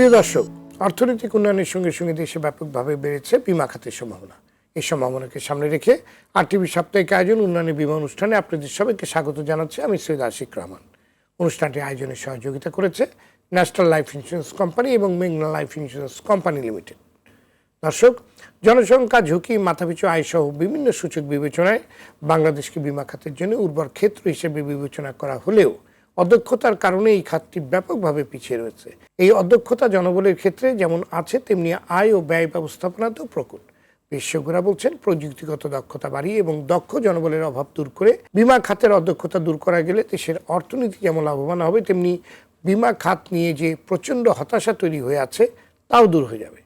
প্রিয় দর্শক, অর্থনৈতিক উন্নয়নের সঙ্গে সঙ্গে দেশে ব্যাপকভাবে বেড়েছে বিমা খাতের সম্ভাবনা। এই সম্ভাবনাকে সামনে রেখে আর টিভি সাপ্তাহিক আয়োজন উন্নয়নের বিমা অনুষ্ঠানে আপনাদের সবাইকে স্বাগত জানাচ্ছি। আমি সৈয়দ আশিক রহমান। অনুষ্ঠানটি আয়োজনে সহযোগিতা করেছে ন্যাশনাল লাইফ ইন্স্যুরেন্স কোম্পানি এবং মেঘনা লাইফ ইন্স্যুরেন্স কোম্পানি লিমিটেড। দর্শক, জনসংখ্যা ঝুঁকি, মাথাপিছু আয়সহ বিভিন্ন সূচক বিবেচনায় বাংলাদেশকে বিমা খাতের জন্য উর্বর ক্ষেত্র হিসেবে বিবেচনা করা হলেও অদক্ষতার কারণে এই খাতটি ব্যাপকভাবে পিছিয়ে রয়েছে। এই অদক্ষতা জনবলের ক্ষেত্রে যেমন আছে, তেমনি আয় ও ব্যয় ব্যবস্থাপনাতেও প্রকট। বিশেষজ্ঞরা বলছেন, প্রযুক্তিগত দক্ষতা বাড়িয়ে এবং দক্ষ জনবলের অভাব দূর করে বিমা খাতের অদক্ষতা দূর করা গেলে দেশের অর্থনীতি যেমন লাভবান হবে, তেমনি বিমা খাত নিয়ে যে প্রচণ্ড হতাশা তৈরি হয়ে আছে, তাও দূর হয়ে যাবে।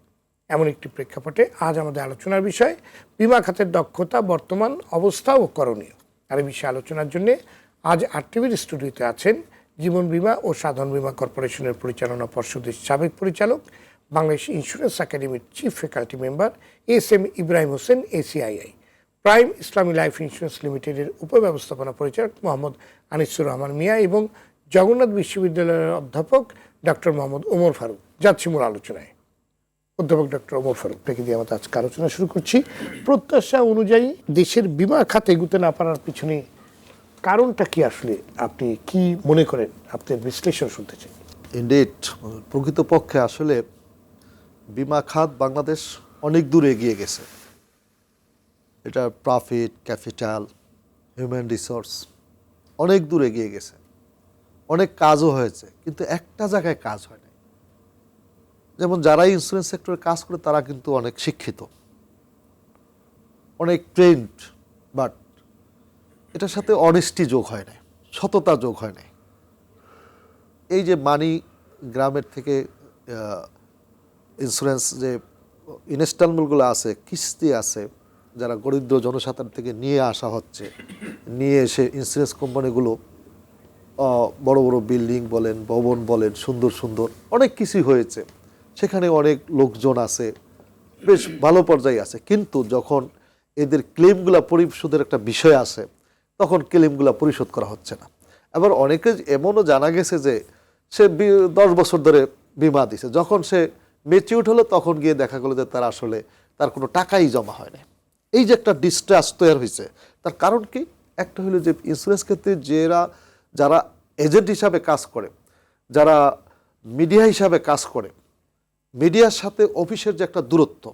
এমন একটি প্রেক্ষাপটে আজ আমাদের আলোচনার বিষয়, বিমা খাতের দক্ষতা, বর্তমান অবস্থা ও করণীয়। আর এই বিষয়ে আলোচনার জন্য আজ আর টিভির স্টুডিওতে আছেন জীবন বীমা ও সাধারণ বীমা কর্পোরেশনের পরিচালনা পর্ষদের সাবেক পরিচালক, বাংলাদেশ ইন্স্যুরেন্স একাডেমির chief faculty member S M Ibrahim Hossain, ACII. Prime Islami life insurance লিমিটেডের উপব্যবস্থাপনা পরিচালক মোহাম্মদ আনিসুর রহমান মিয়া এবং জগন্নাথ বিশ্ববিদ্যালয়ের অধ্যাপক ডক্টর মোহাম্মদ ওমর ফারুক। যাচ্ছি মূল আলোচনায়। অধ্যাপক ডক্টর ওমর ফারুক থেকে দিয়ে আমাদের আজকে আলোচনা শুরু করছি। প্রত্যাশা অনুযায়ী দেশের বিমা খাতে এগুতে না পারার পিছনে কারণটা কি আসলে? আপনি কি মনে করেন? আপনার বিশ্লেষণ শুনতে চাই। ইন্ডিড প্রকৃতপক্ষে আসলে বিমা খাত বাংলাদেশ অনেক দূর এগিয়ে গেছে। এটা প্রফিট ক্যাপিটাল হিউম্যান রিসোর্স অনেক দূর এগিয়ে গেছে। অনেক কাজও হয়েছে, কিন্তু একটা জায়গায় কাজ হয় নাই। যেমন যারা ইন্স্যুরেন্স সেক্টরে কাজ করে, তারা কিন্তু অনেক শিক্ষিত। অনেক ট্রেন্ড বাট এটার সাথে অনেস্টি যোগ হয় না সততা যোগ হয় না এই যে মানি গ্রামের থেকে ইন্স্যুরেন্স যে ইনস্টলমেন্টগুলো আছে, কিস্তি আছে, যারা দরিদ্র জনসাধারণ থেকে নিয়ে আসা হচ্ছে, নিয়ে এসে ইন্স্যুরেন্স কোম্পানিগুলো বড় বড় বিল্ডিং বলেন, ভবন বলেন, সুন্দর সুন্দর, অনেক কিছুই হয়েছে। সেখানে অনেক লোকজন আছে, বেশ ভালো পর্যায়ে আছে। কিন্তু যখন এদের ক্লেমগুলো পরিশোধের একটা বিষয় আসে তখন ক্লেমগুলো পরিশোধ করা হচ্ছে না। আবার অনেকে এমনও জানা গেছে যে সে দশ বছর ধরে বিমা দিছে। যখন সে মেচিউড হলো তখন গিয়ে দেখা গেলো যে তার আসলে তার কোনো টাকাই জমা হয় না এই যে একটা ডিস্ট্রাস তৈরি হয়েছে, তার কারণ কি? একটা হলো যে ইন্স্যুরেন্স ক্ষেত্রে যারা যারা এজেন্ট হিসাবে কাজ করে, যারা মিডিয়া হিসাবে কাজ করে মিডিয়ার সাথে অফিসের যে একটা দূরত্ব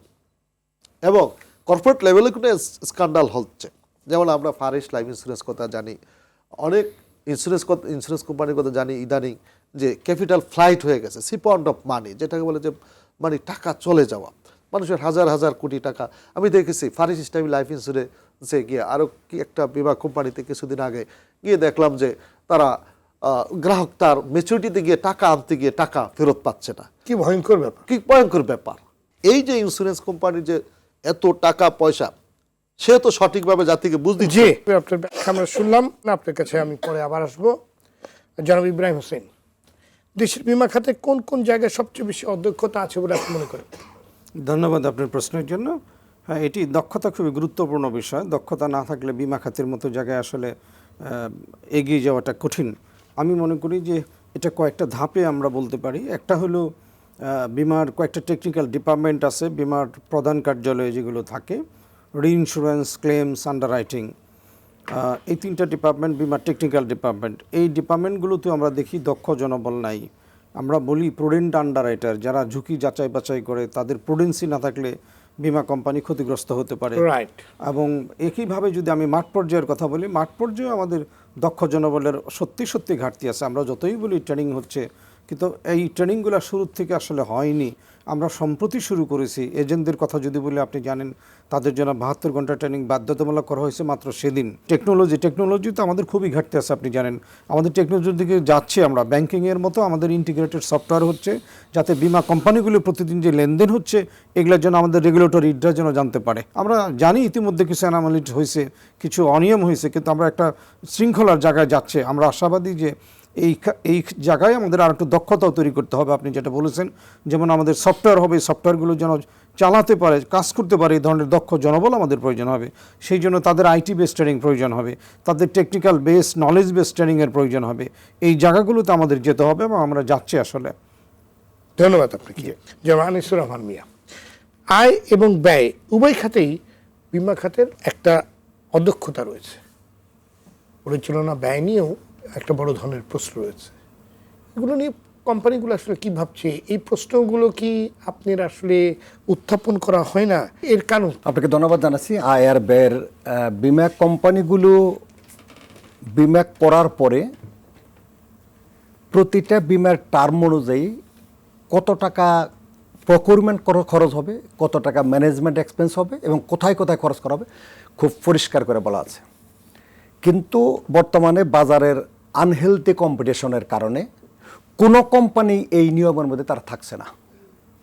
এবং কর্পোরেট লেভেলে কিন্তু স্ক্যান্ডাল হচ্ছে। যেমন আমরা ফারিস লাইফ ইন্স্যুরেন্স কথা জানি অনেক ইন্স্যুরেন্স ইন্স্যুরেন্স কোম্পানির কথা জানি ইদানিং যে ক্যাপিটাল ফ্লাইট হয়ে গেছে সি পাউন্ড অফ মানি যেটাকে বলে যে মানে টাকা চলে যাওয়া মানুষের হাজার হাজার কোটি টাকা। আমি দেখেছি ফারিস ইসলামী লাইফ ইন্স্যুরেন্সে গিয়ে আরও কি একটা বিমা কোম্পানিতে কিছুদিন আগে গিয়ে দেখলাম যে তারা গ্রাহক তার মেচুরিটিতে গিয়ে টাকা আনতে গিয়ে টাকা ফেরত পাচ্ছে না। কি ভয়ঙ্কর ব্যাপার। কি ভয়ঙ্কর ব্যাপার। এই যে ইন্স্যুরেন্স কোম্পানির যে এত টাকা পয়সা সে তো সঠিকভাবে জাতিকে বুঝ দিচ্ছে। জি। আপনার ব্যাখ্যা আমরা শুনলাম। না আপনার কাছে আমি পরে আবার আসব। জনাব ইব্রাহিম হোসেন দেশের বিমা খাতে কোন কোন জায়গায় সবচেয়ে বেশি অদক্ষতা আছে বলে আপনি মনে করেন? ধন্যবাদ আপনার প্রশ্নের জন্য। হ্যাঁ এটি দক্ষতা খুবই গুরুত্বপূর্ণ বিষয়। দক্ষতা না থাকলে বিমা খাতের মতো জায়গায় আসলে এগিয়ে যাওয়াটা কঠিন। আমি মনে করি যে এটা কয়েকটা ধাপে আমরা বলতে পারি। একটা হলো বিমার কয়েকটা টেকনিক্যাল ডিপার্টমেন্ট আছে বিমার প্রধান কার্যালয়ে যেগুলো থাকে। রিইন্স্যুরেন্স ক্লেমস আন্ডাররাইটিং এই তিনটা ডিপার্টমেন্ট বিমার টেকনিক্যাল ডিপার্টমেন্ট এই ডিপার্টমেন্টগুলোতে আমরা দেখি দক্ষ জনবল নাই। আমরা বলি প্রুডেন্ট আন্ডাররাইটার যারা ঝুঁকি যাচাই বাছাই করে তাদের প্রুডেন্সি না থাকলে বিমা কোম্পানি ক্ষতিগ্রস্ত হতে পারে। এবং একইভাবে যদি আমি মাঠ পর্যায়ের কথা বলি মাঠ পর্যায়ে আমাদের দক্ষ জনবলের সত্যি সত্যি ঘাটতি আছে। আমরা যতই বলি ট্রেনিং হচ্ছে কিন্তু এই ট্রেনিংগুলো শুরুর থেকে আসলে হয়নি। আমরা সম্প্রতি শুরু করেছি। এজেন্টদের কথা যদি বলি, আপনি জানেন, তাদের জন্য বাহাত্তর ঘণ্টা ট্রেনিং বাধ্যতামূলক করা হয়েছে মাত্র সেদিন। টেকনোলজি টেকনোলজি তো আমাদের খুবই ঘাটতি আছে, আপনি জানেন। আমাদের টেকনোলজির দিকে যাচ্ছি আমরা। ব্যাংকিংয়ের মতো আমাদের ইন্টিগ্রেটেড সফটওয়্যার হচ্ছে, যাতে বিমা কোম্পানিগুলো প্রতিদিন যে লেনদেন হচ্ছে এগুলোর জন্য আমাদের রেগুলেটরি ইডরা যেন জানতে পারে। আমরা জানি ইতিমধ্যে কিছু অ্যানামালিট হয়েছে, কিছু অনিয়ম হয়েছে, কিন্তু আমরা একটা শৃঙ্খলার জায়গায় যাচ্ছে। আমরা আশাবাদী যে এই এই জায়গায় আমাদের আর একটু দক্ষতাও তৈরি করতে হবে আপনি যেটা বলেছেন। যেমন আমাদের সফটওয়্যার হবে সফটওয়্যারগুলো যেন চালাতে পারে কাজ করতে পারে এই ধরনের দক্ষ জনবল আমাদের প্রয়োজন হবে। সেই জন্য তাদের আইটি বেস ট্রেনিং প্রয়োজন হবে তাদের টেকনিক্যাল বেস নলেজ বেস ট্রেনিংয়ের প্রয়োজন হবে। এই জায়গাগুলোতে আমাদের যেতে হবে এবং আমরা যাচ্ছি আসলে। ধন্যবাদ আপনাকে। যেমন আনিসুর রহমান মিয়া আয় এবং ব্যয় উভয় খাতেই বিমা খাতের একটা অদক্ষতা রয়েছে। পরিচালনা ব্যয় নিয়েও একটা বড় ধরনের প্রশ্ন রয়েছে। এগুলো নিয়ে কোম্পানিগুলো আসলে কি ভাবছে? এই প্রশ্নগুলো কি আপনার আসলে উত্থাপন করা হয় না? এর কারণ আপনাকে ধন্যবাদ জানাচ্ছি। আয় আর ব্যয়ের বিমা কোম্পানিগুলো বিমা করার পরে প্রতিটা বিমার টার্ম অনুযায়ী কত টাকা প্রকিউরমেন্ট খরচ হবে, কত টাকা ম্যানেজমেন্ট এক্সপেন্স হবে এবং কোথায় কোথায় খরচ করা হবে, খুব পরিষ্কার করে বলা আছে। কিন্তু বর্তমানে বাজারের আনহেলদি কম্পিটিশনের কারণে কোনো কোম্পানি এই নিয়মের মধ্যে তারা থাকছে না।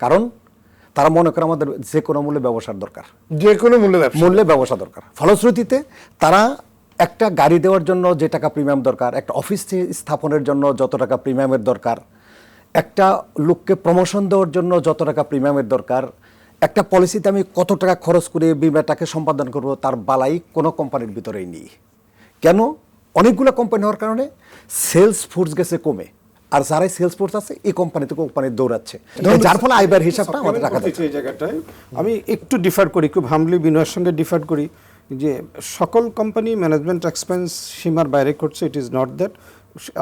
কারণ তারা মনে করে আমাদের যে কোনো মূল্যে ব্যবসার দরকার। যে কোনো মূল্যে মূল্যে ব্যবসা দরকার। ফলশ্রুতিতে তারা একটা গাড়ি দেওয়ার জন্য যে টাকা প্রিমিয়াম দরকার একটা অফিস স্থাপনের জন্য যত টাকা প্রিমিয়ামের দরকার একটা লোককে প্রমোশন দেওয়ার জন্য যত টাকা প্রিমিয়ামের দরকার একটা পলিসিতে আমি কত টাকা খরচ করে বিমাটাকে সম্পাদন করব তার বালাই কোনো কোম্পানির ভিতরেই নেই। কেন? অনেকগুলো কোম্পানি হওয়ার কারণে সেলস ফোর্স গেছে কমে। আর যারাই সেলস ফোর্স আছে এই কোম্পানিতে কোম্পানি দৌড়াচ্ছে। যার ফলে আইবার হিসাবটা আমাদের রাখা চাই এই জায়গাটায় আমি একটু ডিফার করি খুব হামলি বিনয়ের সঙ্গে ডিফার করি যে সকল কোম্পানি ম্যানেজমেন্ট এক্সপেন্স সীমার বাইরে করছে ইট ইজ নট দ্যাট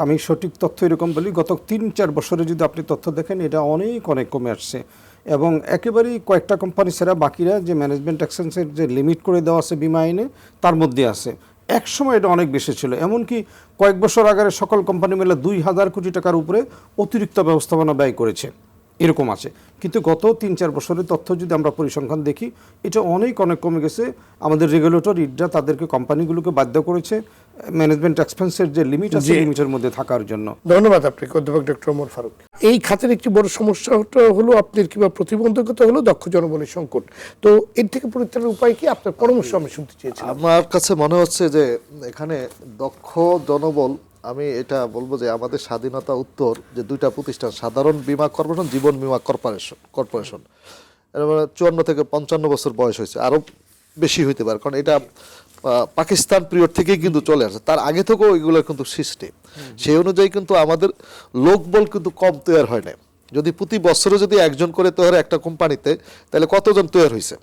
আমি সঠিক তথ্য এরকম বলি গত তিন চার বছরে যদি আপনি তথ্য দেখেন এটা অনেক অনেক কমে আসছে। এবং একেবারেই কয়েকটা কোম্পানি ছাড়া বাকিরা যে ম্যানেজমেন্ট এক্সপেন্সের যে লিমিট করে দেওয়া আছে বিমা আইনে তার মধ্যে আছে। এক সময় এটা অনেক বেশি ছিল। এমনকি কয়েক বছর আগে সকল কোম্পানি মিলে দুই হাজার কোটি টাকার উপরে অতিরিক্ত ব্যবস্থাপনা ব্যয় করেছে। এরকম আছে। কিন্তু গত তিন চার বছরের তথ্য যদি আমরা পরিসংখ্যান দেখি এটা অনেক অনেক কমে গেছে। আমাদের রেগুলেটর ইডরা তাদেরকে কোম্পানিগুলোকে বাধ্য করেছে ম্যানেজমেন্ট এক্সপেন্সের যে লিমিট আছে। লিমিটের মধ্যে থাকার জন্য। ধন্যবাদ আপনাকে অধ্যাপক ডক্টর ওমর ফারুক। এই খাতের একটি বড় সমস্যাটা হলো আপনার কিংবা প্রতিবন্ধকতা হলো দক্ষ জনবলের সংকট। তো এর থেকে পরিত্রাণের উপায় কি? আপনার পরামর্শ আমি শুনতে চেয়েছি আমার কাছে মনে হচ্ছে যে এখানে দক্ষ জনবল আমি এটা বলব যে আমাদের স্বাধীনতা উত্তর যে দুইটা প্রতিষ্ঠান সাধারণ বীমা কর্পোরেশন জীবন বিমা কর্পোরেশন কর্পোরেশন। এর মানে চুয়ান্ন থেকে পঞ্চান্ন বছর বয়স হয়েছে আরও বেশি হইতে পারে কারণ এটা পাকিস্তান পিরিয়ড থেকেই কিন্তু চলে আসছে তার আগে থেকেও এগুলো কিন্তু সিস্টেম সেই অনুযায়ী কিন্তু আমাদের লোকবল কিন্তু কম তৈরি হয় না যদি প্রতি বছরে যদি একজন করে তৈরি একটা কোম্পানিতে তাহলে কতজন তৈরি হয়েছে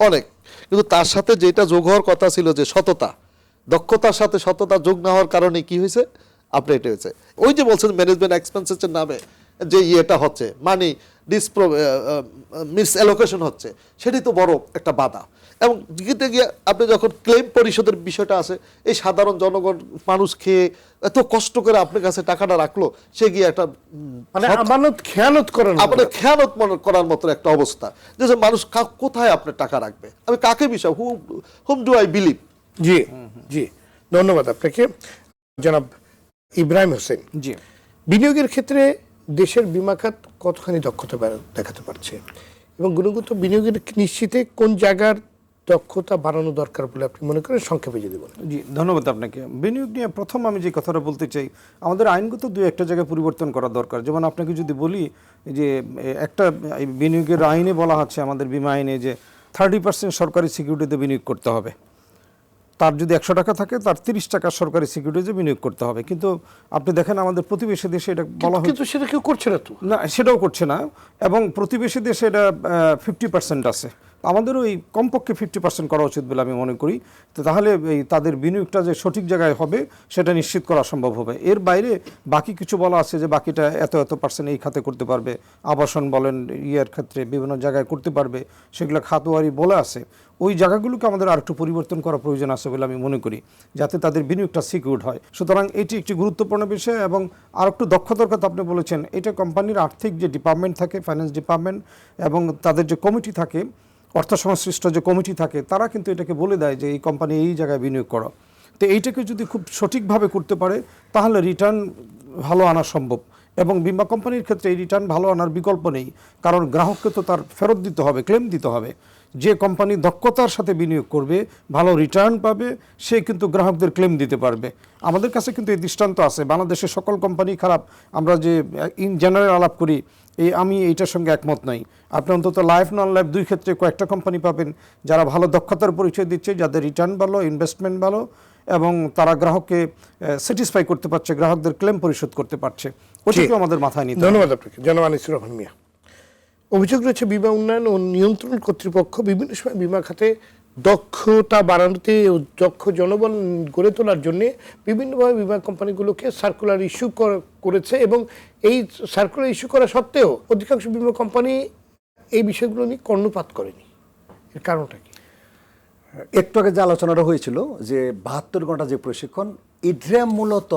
অনেক। কিন্তু তার সাথে যেটা যোগ হওয়ার কথা ছিল যে সততা। দক্ষতার সাথে সততা যোগ না হওয়ার কারণে কি হয়েছে? আপনি এটা হয়েছে। ওই যে বলছেন ম্যানেজমেন্ট এক্সপেন্সেসের নামে যে ইয়েটা হচ্ছে মানি ডিসপ্রো মিস অ্যালোকেশন হচ্ছে সেটি তো বড় একটা বাধা। এবং গিয়ে গিয়ে আপনি যখন ক্লেম পরিশোধের বিষয়টা আছে এই সাধারণ জনগণ মানুষ খেয়ে এত কষ্ট করে আপনার কাছে টাকাটা রাখল সে গিয়ে একটা মানে আমানত খেয়ানত করেন আপনার খেয়ালত মনে করার মতো একটা অবস্থা। যে মানুষ কোথায় আপনার টাকা রাখবে? আমি কাকে বিষয়? হু হুম ডু আই বিলিভ জি জি। ধন্যবাদ আপনাকে। জনাব ইব্রাহিম হোসেন জি। বিনিয়োগের ক্ষেত্রে দেশের বিমা খাত কতখানি দক্ষতা দেখাতে পারছে? এবং গুণগত বিনিয়োগের নিশ্চিতে কোন জায়গার দক্ষতা বাড়ানো দরকার বলে আপনি মনে করেন? সংক্ষেপে যদি বলেন। জি ধন্যবাদ আপনাকে। বিনিয়োগ নিয়ে প্রথম আমি যে কথাটা বলতে চাই আমাদের আইনগত দু একটা জায়গায় পরিবর্তন করা দরকার। যেমন আপনাকে যদি বলি যে একটা বিনিয়োগের আইনে বলা হচ্ছে আমাদের বিমা আইনে যে থার্টি পার্সেন্ট সরকারি সিকিউরিটিতে বিনিয়োগ করতে হবে। তার যদি একশো টাকা থাকে তার তিরিশ টাকা সরকারি সিকিউরিটিজে বিনিয়োগ করতে হবে। কিন্তু আপনি দেখেন আমাদের প্রতিবেশী দেশে এটা বলা হয় কিন্তু সেটা কেউ করছে না তো। না সেটাও করছে না। এবং প্রতিবেশী দেশে এটা ফিফটি পার্সেন্ট আছে। আমাদেরও ওই কমপক্ষে ফিফটি পার্সেন্ট করা উচিত বলে আমি মনে করি। তো তাহলে এই তাদের বিনিয়োগটা যে সঠিক জায়গায় হবে, সেটা নিশ্চিত করা সম্ভব হবে। এর বাইরে বাকি কিছু বলা আছে যে বাকিটা এত এত পার্সেন্ট এই খাতে করতে পারবে, আবাসন বলেন, ইয়ের ক্ষেত্রে বিভিন্ন জায়গায় করতে পারবে, সেগুলো খাতোয়ারি বলে আছে। ওই জায়গাগুলোকে আমাদের আর একটু পরিবর্তন করা প্রয়োজন আছে বলে আমি মনে করি, যাতে তাদের বিনিয়োগটা সিকিউরড হয়। সুতরাং এটি একটি গুরুত্বপূর্ণ বিষয় এবং আর একটু দক্ষতার কথা আপনি বলেছেন, এটা কোম্পানির আর্থিক যে ডিপার্টমেন্ট থাকে ফাইন্যান্স ডিপার্টমেন্ট এবং তাদের যে কমিটি থাকে অর্থ সংশ্লিষ্ট যে কমিটি থাকে, তারা কিন্তু এটাকে বলে দেয় যে, এই কোম্পানি এই জায়গায় বিনিয়োগ করো। তো এইটাকে যদি খুব সঠিকভাবে করতে পারে, তাহলে রিটার্ন ভালো আনা সম্ভব। এবং বিমা কোম্পানির ক্ষেত্রে এই রিটার্ন ভালো আনার বিকল্প নেই। কারণ গ্রাহককে তো তার ফেরত দিতে হবে, ক্লেম দিতে হবে। যে কোম্পানি দক্ষতার সাথে বিনিয়োগ করবে, ভালো রিটার্ন পাবে, সে কিন্তু গ্রাহকদের ক্লেম দিতে পারবে। আমাদের কাছে কিন্তু এই দৃষ্টান্ত আছে। বাংলাদেশের সকল কোম্পানি খারাপ। আমরা যে ইন জেনারেল আলাপ করি এই আমি এইটার সঙ্গে একমত নই। আপনি অন্তত লাইফ নন লাইফ দুই ক্ষেত্রে কয়েকটা কোম্পানি পাবেন যারা ভালো দক্ষতার পরিচয় দিচ্ছে যাদের রিটার্ন ভালো ইনভেস্টমেন্ট ভালো এবং তারা গ্রাহককে স্যাটিসফাই করতে পারছে গ্রাহকদের ক্লেম পরিশোধ করতে পারছে। ওটাকেও আমাদের মাথায় নিতে। ধন্যবাদ আপনাকে। জনাব আনিসুর রহমান মিয়া। অভিযোগ রয়েছে বিমা উন্নয়ন ও নিয়ন্ত্রণ কর্তৃপক্ষ বিভিন্ন সময় বিমা খাতে দক্ষতা বাড়ানোতে দক্ষ জনবল গড়ে তোলার জন্য বিভিন্নভাবে বিমা কোম্পানিগুলোকে সার্কুলার ইস্যু করেছে এবং এই সার্কুলার ইস্যু করা সত্ত্বেও অধিকাংশ বিমা কোম্পানি এই বিষয়গুলো নিয়ে কর্ণপাত করেনি। এর কারণটা কি? একটু আগে যে আলোচনাটা হয়েছিল যে বাহাত্তর ঘণ্টা যে প্রশিক্ষণ ইড্রে মূলত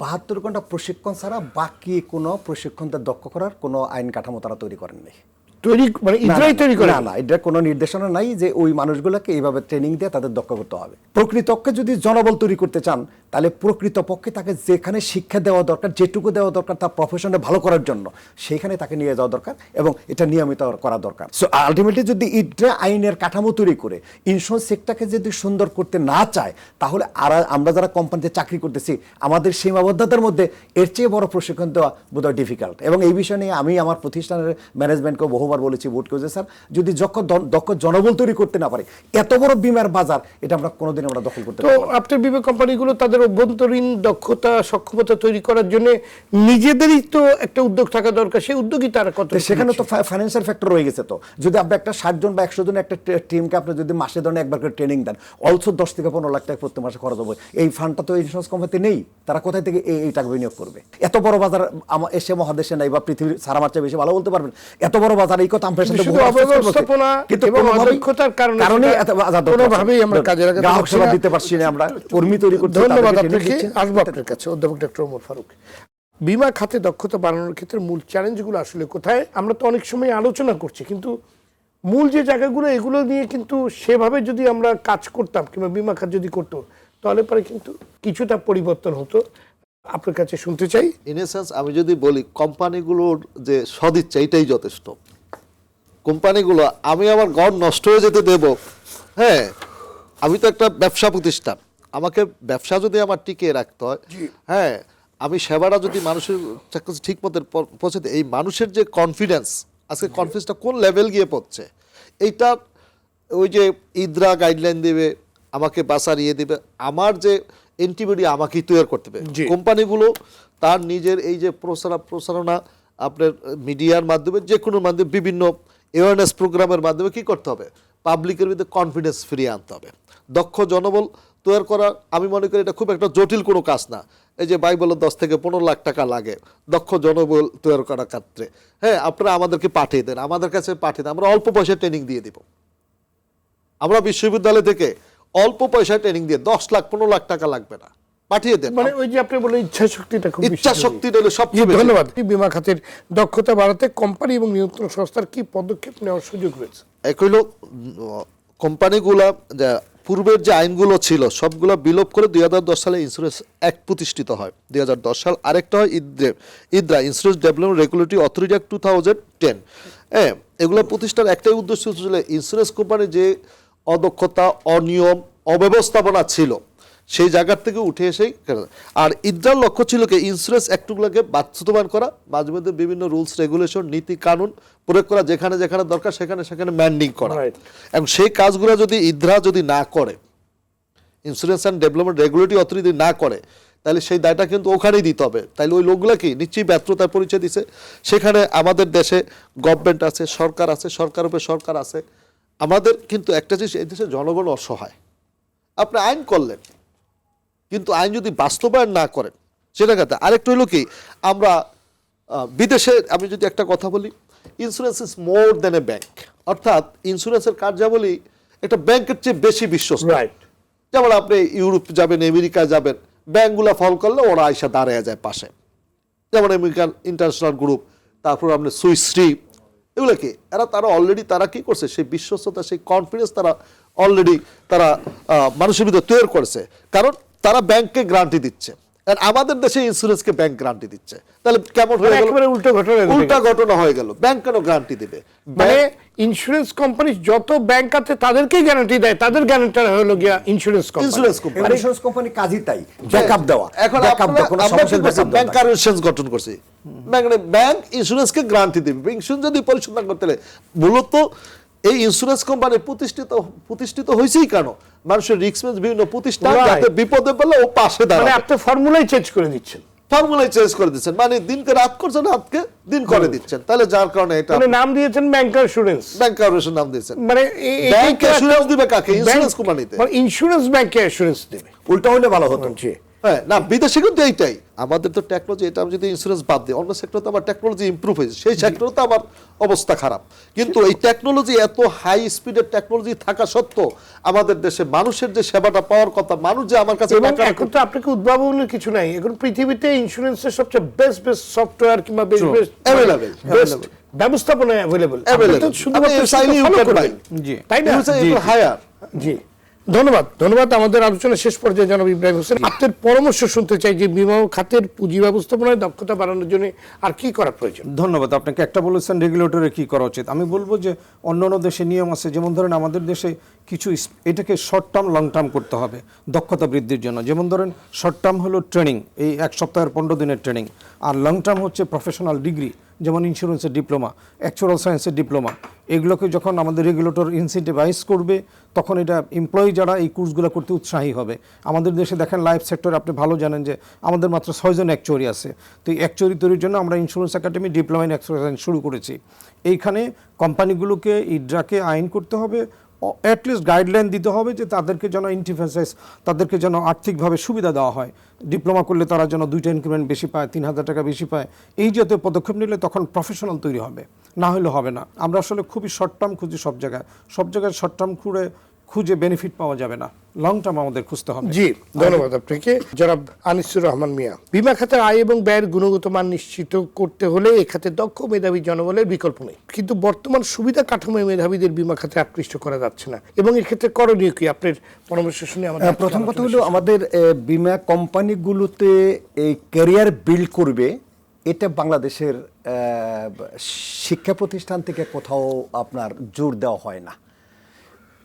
বাহাত্তর ঘণ্টা প্রশিক্ষণ ছাড়া বাকি কোনো প্রশিক্ষণ তার দক্ষ করার কোনো আইন কাঠামো তারা তৈরি করেন নাই তৈরি মানে তৈরি করে। না না এটা কোনো নির্দেশনা নাই যে ওই মানুষগুলোকে এইভাবে ট্রেনিং দিয়ে তাদের দক্ষ করতে হবে। প্রকৃতপক্ষে যদি জনবল তৈরি করতে চান তাহলে প্রকৃতপক্ষে তাকে যেখানে শিক্ষা দেওয়া দরকার যেটুকু দেওয়া দরকার তার প্রফেশনে ভালো করার জন্য সেইখানে তাকে নিয়ে যাওয়া দরকার এবং এটা নিয়মিত করা দরকার। সো আলটিমেটলি যদি ইড্রা আইনের কাঠামো তৈরি করে ইন্স্যুরেন্স সেক্টরকে যদি সুন্দর করতে না চায় তাহলে আর আমরা যারা কোম্পানিতে চাকরি করতেছি আমাদের সীমাবদ্ধতার মধ্যে এর চেয়ে বড় প্রশিক্ষণ দেওয়া বোধহয় ডিফিকাল্ট এবং এই বিষয় নিয়ে আমি আমার প্রতিষ্ঠানের ম্যানেজমেন্টকে বহুবার বলেছি বোর্ডকে যে স্যার। যদি দক্ষ দক্ষ জনবল তৈরি করতে না পারে এত বড় বিমার বাজার এটা আমরা কোনোদিন আমরা দখল করতে তো আপনার বিমা কোম্পানিগুলো তাদের অভ্যন্তরীণ দক্ষতা সক্ষমতা তৈরি করার জন্য নিজেদেরই তো একটা উদ্যোগ থাকা দরকার। সেই উদ্যোগই তারা কত সেখানে তো ফাইন্যান্সিয়াল ফ্যাক্টর রয়ে গেছে তো। যদি আপনি একটা ষাট জন বা একশো জন একটা টিমকে আপনি যদি মাসে ধরনের একবার করে ট্রেনিং দেন অলসো দশ থেকে পনেরো লাখ টাকা প্রত্যেক মাসে খরচ হবে। এই ফান্ডটা তো ইন্স্যুরেন্স কোম্পানিতে নেই। তারা কোথায় থেকে এই এই টাকা বিনিয়োগ করবে? এত বড় বাজার আমার এশিয়া মহাদেশে নাই বা পৃথিবীর সারা মার্চে বেশি ভালো বলতে পারবেন? এত বড় বাজার এই কথা আমার সাথে বহু আফসোস অব্যবস্থাপনা কিন্তু এবং অদক্ষতার কারণে দরকার কোনোভাবেই আমরা কাজে লাগাতে গ্রাহক সেবা দিতে পারছি না আমরা। কর্মী তৈরি করতে ধন্যবাদ আপনাকে। আসব আপনার কাছে অধ্যাপক ডক্টর ওমর ফারুক। বিমা খাতে দক্ষতা বাড়ানোর ক্ষেত্রে মূল চ্যালেঞ্জগুলো আসলে কোথায়? আমরা তো অনেক সময় আলোচনা করছি কিন্তু মূল যে জায়গাগুলো এগুলো নিয়ে কিন্তু সেভাবে যদি আমরা কাজ করতাম কিংবা বিমা খাত যদি করতো তাহলে পরে কিন্তু কিছুটা পরিবর্তন হতো। আপনার কাছে শুনতে চাই। ইন সেন্স আমি যদি বলি কোম্পানিগুলোর যে সদিচ্ছা এটাই যথেষ্ট। কোম্পানিগুলো আমি আমার ঘর নষ্ট হয়ে যেতে দেব। হ্যাঁ আমি তো একটা ব্যবসা প্রতিষ্ঠান। আমাকে ব্যবসা যদি আমার টিকিয়ে রাখতে হয় হ্যাঁ আমি সেবাটা যদি মানুষের কাছে ঠিক মতো পৌঁছাতে এই মানুষের যে কনফিডেন্স আজকে কনফিডেন্সটা কোন লেভেল গিয়ে পড়ছে? এইটা ওই যে ইদ্রা গাইডলাইন দেবে আমাকে বাসার ইয়ে দেবে আমার যে এন্টিবডি আমাকেই তৈরি করতে হবে। কোম্পানিগুলো তার নিজের এই যে প্রসারা প্রসারণা আপনার মিডিয়ার মাধ্যমে যে কোনো মাধ্যমে বিভিন্ন অ্যাওয়ারনেস প্রোগ্রামের মাধ্যমে কি করতে হবে? পাবলিকের ভিতরে কনফিডেন্স ফিরিয়ে আনতে হবে। দক্ষ জনবল তৈরি করা আমি মনে করি এটা খুব একটা জটিল কোনো কাজ না। এই যে বাইবেলের দশ থেকে পনেরো লাখ টাকা লাগে, দক্ষ জনবল তৈরি করার ক্ষেত্রে। হ্যাঁ আপনারা আমাদেরকে পাঠিয়ে দেন, আমাদের কাছে পাঠিয়ে দেন। আমরা অল্প পয়সায় ট্রেনিং দিয়ে দিব। আমরা বিশ্ববিদ্যালয় থেকে অল্প পয়সায় ট্রেনিং দিয়ে দশ লাখ, পনেরো লাখ টাকা লাগবে না। পাঠিয়ে দেন। মানে ওই যে আপনি বলে ইচ্ছা শক্তিটা খুব ইচ্ছা জরুরি। শক্তি হলে সবচেয়ে ধন্যবাদ। বিমা খাতের দক্ষতা বাড়াতে কোম্পানি এবং নিয়ন্ত্রণ সংস্থার কি পদক্ষেপ নেওয়ার সুযোগ রয়েছে? এক হইল কোম্পানিগুলা যা পূর্বের যে আইনগুলো ছিল সবগুলো বিলোপ করে দু হাজার দশ সালে ইন্স্যুরেন্স অ্যাক্ট প্রতিষ্ঠিত হয়। দুই হাজার দশ সাল আরেকটা হয় ইদ্রে IDRA insurance development regulatory authority act two thousand ten হ্যাঁ এগুলো প্রতিষ্ঠার একটাই উদ্দেশ্য ছিল ইন্স্যুরেন্স কোম্পানির যে অদক্ষতা অনিয়ম অব্যবস্থাপনা ছিল সেই জায়গার থেকে উঠে এসেই আর ইদ্রার লক্ষ্য ছিল কি? ইন্স্যুরেন্স অ্যাক্টগুলোকে বাস্তবায়ন করা মাঝে মধ্যে বিভিন্ন রুলস রেগুলেশন নীতি কানুন প্রয়োগ করা যেখানে যেখানে দরকার সেখানে সেখানে ম্যান্ডিং করা. এবং সেই কাজগুলো যদি ইদ্রা যদি না করে insurance and development regulatory authority না করে তাহলে সেই দায়টা কিন্তু ওখানেই দিতে হবে। তাহলে ওই লোকগুলো কি? নিশ্চয়ই ব্যর্থতার পরিচয় দিছে। সেখানে আমাদের দেশে গভর্নমেন্ট আছে সরকার আছে সরকার উপরে সরকার আছে। আমাদের কিন্তু একটা জিনিস এই দেশে জনগণ অসহায়। আপনি আইন করলেন কিন্তু আইন যদি বাস্তবায়ন না করেন সেটা কথা। আরেকটা হলো কি আমরা বিদেশে আমি যদি একটা কথা বলি insurance is more than a bank অর্থাৎ ইন্স্যুরেন্সের কার্যাবলী একটা ব্যাংকের চেয়ে বেশি বিশ্বস্ত। রাইট যেমন আপনি ইউরোপ যাবেন আমেরিকা যাবেন ব্যাংকগুলো ফল করলে ওরা আইসা দাঁড়ায় যায় পাশে। যেমন আমেরিকান ইন্টারন্যাশনাল গ্রুপ তারপর আপনি সুইস এগুলো কি? এরা তারা অলরেডি তারা কি করছে? সেই বিশ্বস্ততা সেই কনফিডেন্স তারা অলরেডি তারা মানুষের ভিতরে তৈরি করেছে। কারণ তারা ব্যাংককে গ্যারান্টি দিচ্ছে। আর আমাদের দেশে ইন্স্যুরেন্সকে ব্যাংক গ্যারান্টি দিচ্ছে। তাহলে কেমন হয়ে গেল? একেবারে উল্টো ঘটনা উল্টা ঘটনা হয়ে গেল। ব্যাংক কেন গ্যারান্টি দেবে? মানে ইন্স্যুরেন্স কোম্পানি যত ব্যাংক আছে তাদেরকেই গ্যারান্টি দেয়। তাদের গ্যারান্টার হলো গিয়া insurance company insurance company insurance company কাজই তাই। ব্যাকআপ দেওয়া। এখন ব্যাকআপ দেওয়া কোনো সমস্যা ব্যাকআপ ব্যাংক কারেন্সিয়াস গঠন করছি। ব্যাংক ব্যাংক ইন্স্যুরেন্সকে গ্যারান্টি দেবে। ইন্স্যুরেন্স যদি পরিশোধ না করতে পারে, মূলত এই ইন্স্যুরেন্স কোম্পানি প্রতিষ্ঠিত প্রতিষ্ঠিত হয়েছেই কেন? মানুষের রিক্স বিভিন্ন প্রতিষ্ঠান যাতে বিপদে পেলে ও পাশে মানে দাঁড়ায় আপনি ফর্মুলাই চেঞ্জ করে দিচ্ছেন। ফর্মুলাই চেঞ্জ করে দিচ্ছেন। মানে দিনকে রাত করছেন রাতকে দিন করে দিচ্ছেন। তাহলে যার কারণে এটা মানে নাম দিয়েছেন ব্যাংক ইন্স্যুরেন্স ব্যাংক কর্পোরেশন নাম দিয়েছেন। মানে ব্যাংক assurance দিবে কাকে? insurance কোম্পানিতে। মানে ইন্স্যুরেন্স ব্যাংকে অ্যাসুরেন্স দেবে। উল্টা হলে ভালো হতো। জি। হ্যাঁ না বিদেশে কিন্তু এইটাই। আমাদের তো টেকনোলজি এটা আমি যদি ইন্স্যুরেন্স বাদ দিই অন্য সেক্টরে তো আমার টেকনোলজি ইমপ্রুভ হয়েছে সেই সেক্টরে তো আমার অবস্থা খারাপ। কিন্তু এই টেকনোলজি এত হাই স্পিডের টেকনোলজি থাকা সত্ত্বেও আমাদের দেশে মানুষের যে সেবাটা পাওয়ার কথা মানুষ যে আমার কাছে এখন তো আপনাকে উদ্ভাবনের কিছু নাই। এখন পৃথিবীতে ইন্স্যুরেন্সের সবচেয়ে বেস্ট বেস্ট সফটওয়্যার কিংবা বেস্ট বেস্ট বেস্ট ব্যবস্থাপনা অ্যাভেলেবল Available. শুধুমাত্র তাই না? হায়ার জি। ধন্যবাদ ধন্যবাদ। আমাদের আলোচনা শেষ পর্যায়ে জনাব ইব্রাহিম হোসেন আপনার পরামর্শ শুনতে চাই যে বিমা খাতের পুঁজি ব্যবস্থাপনায় দক্ষতা বাড়ানোর জন্য আর কি করা প্রয়োজন? ধন্যবাদ, আপনাকে একটা বলেছেন রেগুলেটরে কি করা উচিত? আমি বলব যে অন্য অন্য দেশে নিয়ম আছে, যেমন ধরেন আমাদের দেশে কিছু এটাকে শর্ট টার্ম লং টার্ম করতে হবে দক্ষতা বৃদ্ধির জন্য। যেমন ধরেন শর্ট টার্ম হলো ট্রেনিং এই এক সপ্তাহের পনেরো দিনের ট্রেনিং আর লং টার্ম হচ্ছে প্রফেশনাল ডিগ্রি যেমন ইন্স্যুরেন্সের ডিপ্লোমা অ্যাকচুয়াল সায়েন্সের ডিপ্লোমা এগুলোকে যখন আমাদের রেগুলেটর ইনসেন্টিভাইজ করবে, তখন এটা এমপ্লয়ি যারা এই কোর্সগুলো করতে উৎসাহী হবে। আমাদের দেশে দেখেন লাইফ সেক্টর আপনি ভালো জানেন যে, আমাদের মাত্র ছয়জন অ্যাকচুয়ারি আছে। তো এই অ্যাকচুয়ারি তৈরির জন্য আমরা insurance academy diploma in actuary শুরু করেছি। এইখানে কোম্পানিগুলোকে ইড্রাকে আইন করতে হবে অ্যাটলিস্ট গাইডলাইন দিতে হবে যে তাদেরকে যেন ইন্টিফেসাইজ তাদেরকে যেন আর্থিকভাবে সুবিধা দেওয়া হয়। ডিপ্লোমা করলে তারা যেন দুইটা ইনক্রিমেন্ট বেশি পায়, তিন হাজার টাকা বেশি পায়। এই জাতীয় পদক্ষেপ নিলে তখন প্রফেশনাল তৈরি হবে। না হলে হবে না। আমরা আসলে খুবই শর্ট টার্ম খুঁজি সব জায়গায়। সব জায়গায় শর্ট টার্ম খুঁড়ে খুঁজে বেনিফিট পাওয়া যাবে না। লং টার্ম আমাদের খুঁজতে হবে। জি ধন্যবাদ আপনাকে। জনাব আনিসুর রহমান মিয়া বিমা খাতের আয় এবং ব্যয়ের গুণগত মান নিশ্চিত করতে হলে এই খাতে দক্ষ মেধাবী জনবলের বিকল্প নেই। কিন্তু বর্তমান সুবিধা কাঠামোয় মেধাবীদের বিমা খাতে আকৃষ্ট করা যাচ্ছে না। এবং এর ক্ষেত্রে করণীয় কি? আপনার পরামর্শ শুনে আমাদের প্রথম কথা হলো আমাদের বিমা কোম্পানিগুলোতে এই ক্যারিয়ার বিল্ড করবে এটা বাংলাদেশের আহ, শিক্ষা প্রতিষ্ঠান থেকে কোথাও আপনার জোর দেওয়া হয় না।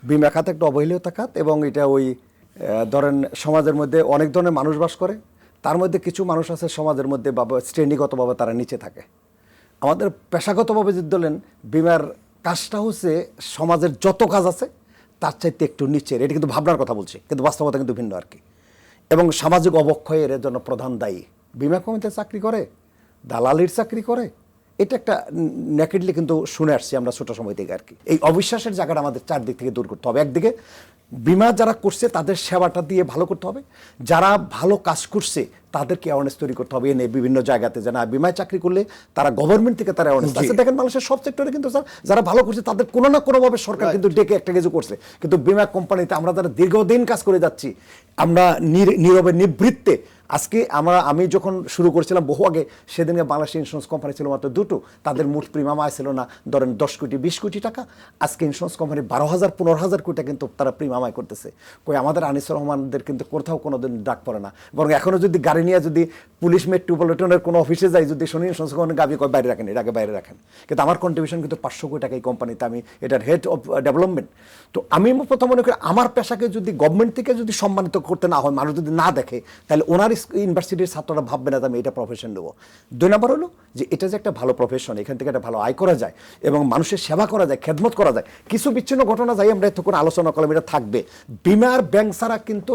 বিমা খাত একটা অবহেলিত খাত এবং এটা ওই ধরেন সমাজের মধ্যে অনেক ধরনের মানুষ বাস করে, তার মধ্যে কিছু মানুষ আছে সমাজের মধ্যে বা শ্রেণীগতভাবে তারা নিচে থাকে। আমাদের পেশাগতভাবে যদি ধরেন, বিমার কাজটা হচ্ছে সমাজের যত কাজ আছে, তার চাইতে একটু নিচের। এটা কিন্তু ভাবনার কথা বলছি, কিন্তু বাস্তবতা কিন্তু ভিন্ন আর কি। এবং সামাজিক অবক্ষয়ের জন্য প্রধান দায়ী। বিমা কমিতে চাকরি করে, দালালির চাকরি করে এটা একটা নেকেডলি কিন্তু শুনে আসছি আমরা ছোট সময় থেকে আর কি। এই অবিশ্বাসের জায়গাটা আমাদের চারদিক থেকে দূর করতে হবে। একদিকে বিমা যারা করছে তাদের সেবাটা দিয়ে ভালো করতে হবে। যারা ভালো কাজ করছে তাদেরকে অ্যাওয়ারনেস তৈরি করতে হবে। এনে বিভিন্ন জায়গাতে যে না বিমায় চাকরি করলে তারা গভর্নমেন্ট থেকে তারা অ্যাওয়ারনেস আছে দেখেন মানুষের সব সেক্টরে কিন্তু স্যার যারা ভালো করছে তাদের কোনো না কোনোভাবে সরকার কিন্তু ডেকে একটা কিছু করছে। কিন্তু বিমা কোম্পানিতে আমরা যারা দীর্ঘদিন কাজ করে যাচ্ছি আমরা নির- নীরবে নিবৃত্তে আজকে আমরা, আমি যখন শুরু করেছিলাম বহু আগে, সেদিনকে বাংলাদেশ ইন্স্যুরেন্স কোম্পানি ছিল মাত্র দুটো। তাদের মোট প্রিমিয়াম আয় ছিল না, ধরেন দশ কোটি, বিশ কোটি টাকা। আজকে ইন্স্যুরেন্স কোম্পানি বারো হাজার, পনেরো হাজার কোটি কিন্তু তারা প্রিমিয়াম আয় করতেছে। কই, আমাদের আনিসুর রহমানদের কিন্তু কোথাও কোনো দিন ডাক পড়ে না। বরং এখনও যদি গাড়ি নিয়ে যদি পুলিশ মেট্রোপলিটনের কোনো অফিসে যাই, যদি শুনি ইন্স্যুরেন্স কোম্পানি গাবি কয় বাইরে রাখেন এটাকে বাইরে রাখেন। কিন্তু আমার কন্ট্রিবিউশন কিন্তু পাঁচশো কোটি টাকা এই কোম্পানিতে আমি, এটার হেড অফ ডেভেলপমেন্ট তো আমি প্রথম মনে করি, আমার পেশাকে যদি গভর্নমেন্ট থেকে যদি সম্মানিত করতে না হয়, মানুষ যদি না দেখে, তাহলে ওনার ইউনিভার্সিটির ছাত্ররা ভাববে না আমি এটা প্রফেশন নেব। দুই নম্বর হলো যে এটা যে একটা ভালো প্রফেশন এখান থেকে একটা ভালো আয় করা যায় এবং মানুষের সেবা করা যায়, খেদমত করা যায়। কিছু বিচ্ছিন্ন ঘটনা যাই আমরা এতক্ষণ আলোচনা করলাম, এটা থাকবে। বিমা আর ব্যাংক ছাড়া কিন্তু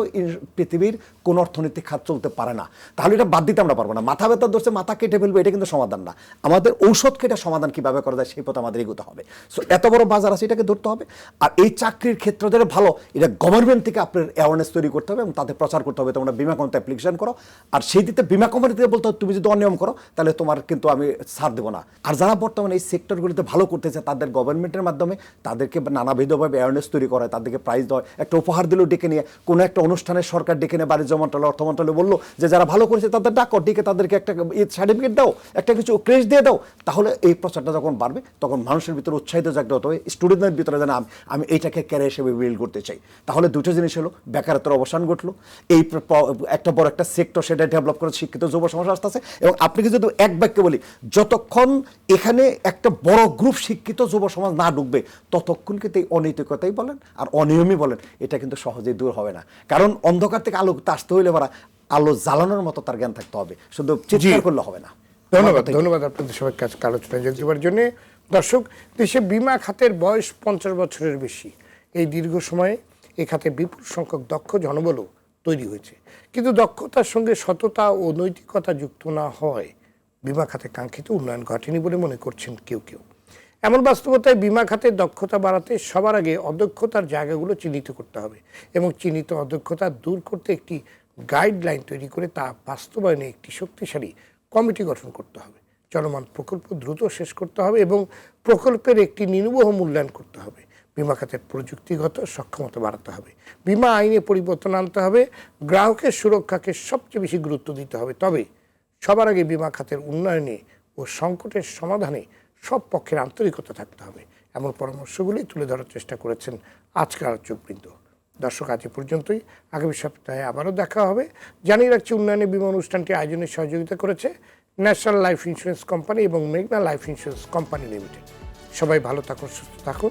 পৃথিবীর কোনো অর্থনৈতিক খাত চলতে পারে না। তাহলে এটা বাদ দিতে আমরা পারব না। মাথা ব্যথা ধরছে, মাথা কেটে ফেলব, এটা কিন্তু সমাধান না। আমাদের ঔষধ কেটে সমাধান কীভাবে করা যায়, সেই পথে আমাদের এগোতে হবে। সো এত বড় বাজার আছে, এটাকে ধরতে হবে। আর এই চাকরির ক্ষেত্র ধরে ভালো, এটা গভর্নমেন্ট থেকে আপনার অ্যাওয়ারনেস তৈরি করতে হবে এবং তাদের প্রচার করতে হবে। তোমরা বিমা কোম্পানিতে অ্যাপ্লিকেশন করো। আর সেই দিতে বিমা কোম্পানি থেকে বলতে, তুমি যদি অনিয়ম করো, তাহলে তোমার কিন্তু আমি ছাড় দেবো না। আর যারা বর্তমানে এই সেক্টরগুলিতে ভালো করতেছে, তাদের গভর্নমেন্টের মাধ্যমে তাদেরকে নানাবিধভাবে অ্যাওয়ারনেস তৈরি করা তাদেরকে প্রাইজ দেওয়া একটা উপহার দিলেও ডেকে নিয়ে, কোনো একটা অনুষ্ঠানে সরকার ডেকে নিয়ে বাণিজ্য মন্ত্রণালয়, অর্থ মন্ত্রণালয় বলল যে, যারা ভালো করেছে তাদের ডাকো, ডেকে তাদেরকে একটা সার্টিফিকেট দাও, একটা কিছু ক্রেজ দিয়ে দাও। তাহলে এই প্রচারটা যখন বাড়বে, তখন মানুষের ভিতরে উৎসাহিত জাগ্রত হবে স্টুডেন্টদের ভিতরে যেন আমি- আমি এইটাকে ক্যারিয়ার হিসেবে বিল্ড করতে চাই। তাহলে দুটো জিনিস হলো, বেকারত্বের অবসান ঘটলো, এই একটা বড় একটা সেক্টর সেটা ডেভেলপ করে শিক্ষিত যুব সমাজ আসতে আছে এবং আপনাকে যদি এক বাক্যে বলি যতক্ষণ এখানে একটা বড় গ্রুপ শিক্ষিত যুব সমাজ না ঢুকবে ততক্ষণ কিন্তু এই অনৈতিকতাই বলেন আর অনিয়মই বলেন এটা কিন্তু সহজেই দূর হবে না। কারণ অন্ধকার থেকে আলো আসতে হইলে মারা আলো জ্বালানোর মতো তার জ্ঞান থাকতে হবে। শুধু চিৎকার করলে হবে না। ধন্যবাদ ধন্যবাদ আপনাদের সবাইকে আজকে আলোচনায় যোগ দেওয়ার জন্য। দর্শক দেশে বিমা খাতের বয়স পঞ্চাশ বছরের বেশি। এই দীর্ঘ সময়ে এ খাতে বিপুল সংখ্যক দক্ষ জনবলও তৈরি হয়েছে। কিন্তু দক্ষতার সঙ্গে সততা ও নৈতিকতা যুক্ত না হয় বিমা খাতে কাঙ্ক্ষিত উন্নয়ন ঘটেনি বলে মনে করছেন কেউ কেউ। এমন বাস্তবতায় বিমা খাতে দক্ষতা বাড়াতে সবার আগে অদক্ষতার জায়গাগুলো চিহ্নিত করতে হবে এবং চিহ্নিত অদক্ষতা দূর করতে একটি গাইডলাইন তৈরি করে তা বাস্তবায়নে একটি শক্তিশালী কমিটি গঠন করতে হবে। চলমান প্রকল্প দ্রুত শেষ করতে হবে এবং প্রকল্পের একটি নির্বহ মূল্যায়ন করতে হবে। বিমা খাতের প্রযুক্তিগত সক্ষমতা বাড়াতে হবে। বিমা আইনে পরিবর্তন আনতে হবে, গ্রাহকের সুরক্ষাকে সবচেয়ে বেশি গুরুত্ব দিতে হবে। তবে সবার আগে বিমা খাতের উন্নয়নে ও সংকটের সমাধানে সব পক্ষের আন্তরিকতা থাকতে হবে। এমন পরামর্শগুলি তুলে ধরার চেষ্টা করেছেন আজকের আলোচকবৃন্দ। দর্শক, আজ পর্যন্তই। আগামী সপ্তাহে আবারও দেখা হবে। জানিয়ে রাখছি, উন্নয়নে বিমা অনুষ্ঠানটি আয়োজনে সহযোগিতা করেছে ন্যাশনাল লাইফ ইন্স্যুরেন্স কোম্পানি এবং মেঘনা লাইফ ইন্স্যুরেন্স কোম্পানি লিমিটেড। সবাই ভালো থাকুন, সুস্থ থাকুন।